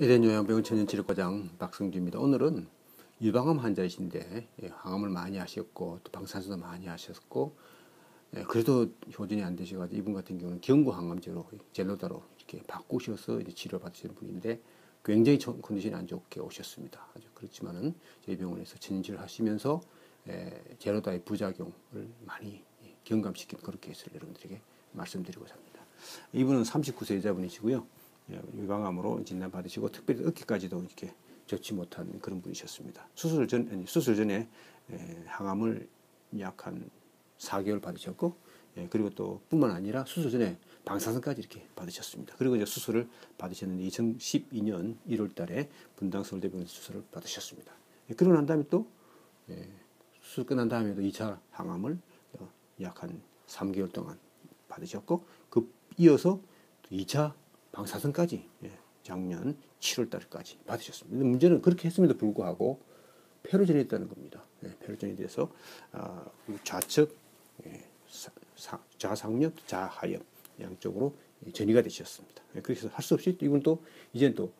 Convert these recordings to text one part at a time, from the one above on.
에덴 요양병원 천연치료과장 박성주입니다. 오늘은 유방암 환자이신데 예, 항암을 많이 하셨고 또 방사선도 많이 하셨고 예, 그래도 효진이 안 되셔가지고 이분 같은 경우는 경구 항암제로 젤로다로 이렇게 바꾸셔서 이제 치료 받으시는 분인데 굉장히 컨디션이 안 좋게 오셨습니다. 아주 그렇지만은 저희 병원에서 천연치료를 하시면서 예, 젤로다의 부작용을 많이 경감시킨 그런 케이스를 여러분들에게 말씀드리고자 합니다. 이분은 39세 여자분이시고요. 예, 유방암으로 진단받으시고 특별히 어깨까지도 이렇게 좋지 못한 그런 분이셨습니다. 수술 전 수술 전에 예, 항암을 약 한 4개월 받으셨고 예, 그리고 또 뿐만 아니라 수술 전에 방사선까지 이렇게 받으셨습니다. 그리고 이제 수술을 받으셨는데 2012년 1월 달에 분당 서울대병원 수술을 받으셨습니다. 그러고 난 다음에 또 수술 끝난 다음에도 2차 항암을 약 한 3개월 동안 받으셨고 그 이어서 2차 방사선까지 예, 작년 7월 달까지 받으셨습니다. 문제는 그렇게 했음에도 불구하고 폐로전이 있다는 겁니다. 예, 폐로전이 돼서 아, 좌측 예, 사, 좌상엽, 좌하엽 양쪽으로 전이가 되셨습니다. 예, 그래서 할 수 없이 이분 또 이제는 또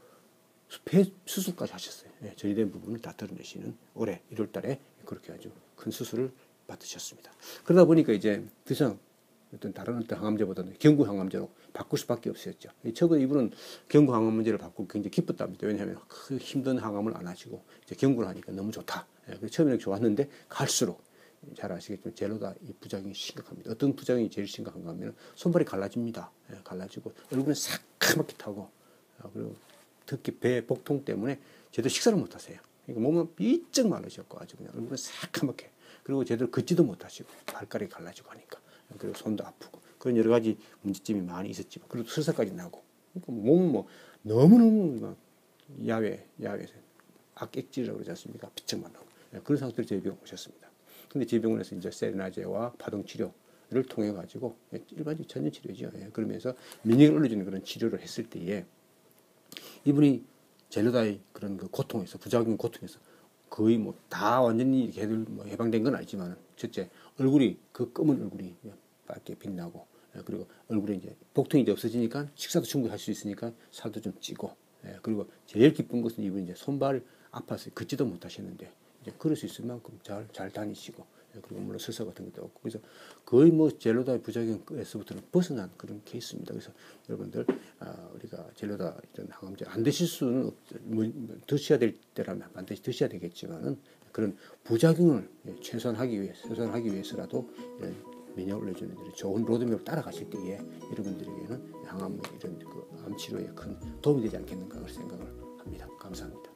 폐 수술까지 하셨어요. 예, 전이된 부분을 다 드러내시는 올해 1월 달에 그렇게 아주 큰 수술을 받으셨습니다. 그러다 보니까 이제 더 이상 어떤 다른 어떤 항암제보다는 경구 항암제로 바꿀 수밖에 없었죠. 처음에 이분은 경구 항암제를 바꾸고 굉장히 기뻤답니다. 왜냐하면 그 힘든 항암을 안 하시고 이제 경구를 하니까 너무 좋다. 예, 처음에는 좋았는데 갈수록 잘 아시겠지만 젤로다 이 부작용이 심각합니다. 어떤 부작용이 제일 심각한가 하면 손발이 갈라집니다. 예, 갈라지고 얼굴은 새까맣게 타고 아, 그리고 특히 배 복통 때문에 제대로 식사를 못 하세요. 그러니까 몸은 삐쩍 말르셨고 아주 그냥 얼굴은 새까맣게 그리고 제대로 걷지도 못하시고 발가락이 갈라지고 하니까 그리고 손도 아프고 그런 여러 가지 문제점이 많이 있었지만 그리고 설사까지 나고 그러니까 몸은 뭐 너무너무 막 야외 야외에서 악액질이라고 그러지 않습니까? 피청만 나고 네, 그런 상태로 저희 병원 오셨습니다. 근데 저희 병원에서 이제 세레나제와 파동 치료를 통해 가지고 예, 일반적 전혀 치료죠. 예, 그러면서免疫을 올려주는 그런 치료를 했을 때에 이분이 젤로다의 그런 그 고통에서 부작용 고통에서 거의 뭐 다 완전히 걔들 뭐 해방된 건 아니지만 첫째 얼굴이 그 검은 얼굴이 밝게 빛나고 예, 그리고 얼굴에 이제 복통이 이제 없어지니까 식사도 충분히 할 수 있으니까 살도 좀 찌고 예, 그리고 제일 기쁜 것은 이분이 이제 손발 아파서 걷지도 못하시는데 이제 걸을 수 있을 만큼 잘 잘 다니시고 예, 그리고 물론 설사 같은 것도 없고 그래서 거의 뭐 젤로다의 부작용에서부터는 벗어난 그런 케이스입니다. 그래서 여러분들 아, 우리가 젤로다 이런 항암제 안 드실 수는 없, 뭐, 드셔야 될 때라면 반드시 드셔야 되겠지만은 그런 부작용을 최소화하기 위해 최소화하기 위해서라도 이런 면역을 올려주는 좋은 로드맵을 따라가실 때에 여러분들에게는 항암 이런 그 암 치료에 큰 도움이 되지 않겠는가 생각을 합니다. 감사합니다.